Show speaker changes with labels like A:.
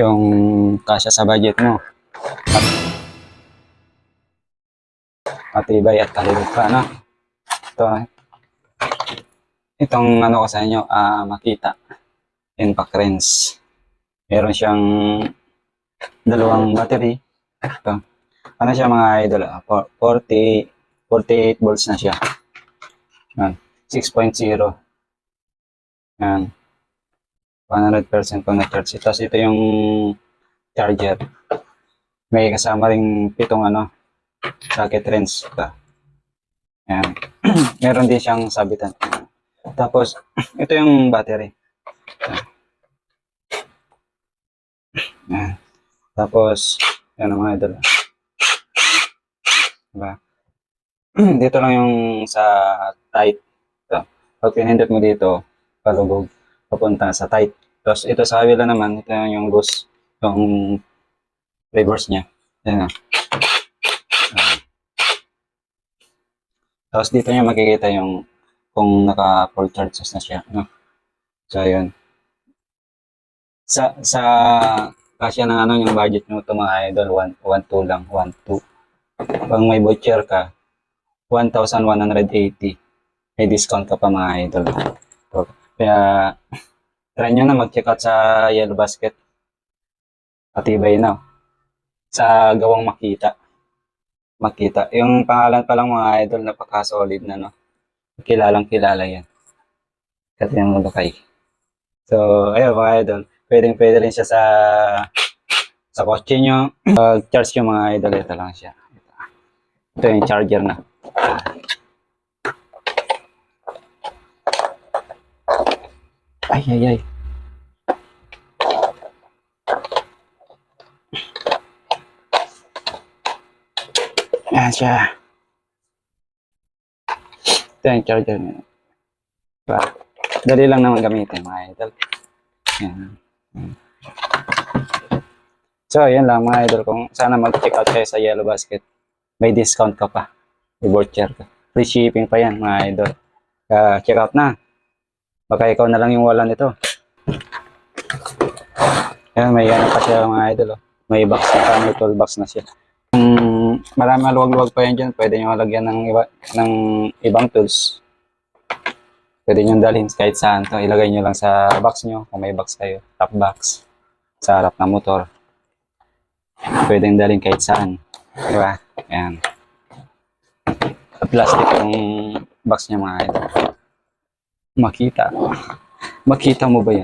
A: yung kasya sa budget mo. At, matibay at talibot pa, no? Ito, eh. itong ano ko sa inyo, ah, makita. Impact rinse. Meron siyang dalawang battery. Ito. Ano siya mga idol? ah, for- 40, 48 volts na siya. Yan. 6.0. Yan. 100% connected. Tapos ito yung charger. May kasama ring pitong ano, socket rinse. Ito. Yan. Meron din siyang sabitan. Tapos, ito yung battery. Yan. Tapos, yan ang mga idol. Diba? dito lang yung sa tight. Ito. Pag pinindot mo dito, palubog, papunta sa tight. Tapos ito sa kabila naman, ito yung loose, yung reverse niya. Yan na. Ayan. Tapos dito niya makikita yung kung naka full charges na siya. No? So, yun. Sa, sa kasya ng ano yung budget nyo ito mga idol, 1, 2 lang, 1, 2. Pag may voucher ka, 1,180. May discount ka pa mga idol. So, kaya, try nyo na mag-check out sa Yellow Basket. Patibay na. Sa gawang makita. Makita. Yung pangalan pa lang mga idol, napaka-solid na, no? Kilalang kilala yan. Kasi yung Mulukay. So, ayun mga idol. Pwedeng pwede rin siya sa sa kotse nyo. Pag charge yung mga idol, ito lang siya. Ito yung charger na. Ay, ay, ay. Ayan siya. Ito yung charger niya. Diba? Dali lang naman gamitin, mga idol. Ayan. So, yun lang mga idol. Kung sana mag-check out kayo sa Yellow Basket, may discount ka pa. May voucher ka. Free shipping pa yan, mga idol. Kaya check out na. Baka ikaw na lang yung wala nito. Ayan, may ano pa siya mga idol. Oh. May box na pa, may toolbox na siya. Kung marami maluwag-luwag pa yan dyan, pwede nyo lagyan ng, iba, ng ibang tools. Pwede nyo dalhin kahit saan to. Ilagay nyo lang sa box nyo, kung may box kayo. Top box. Sa harap ng motor. Pwedeng dalhin kahit saan. Di ba? Ayan. Plastic yung box niya mga idol. Makita. Makita mo ba yan?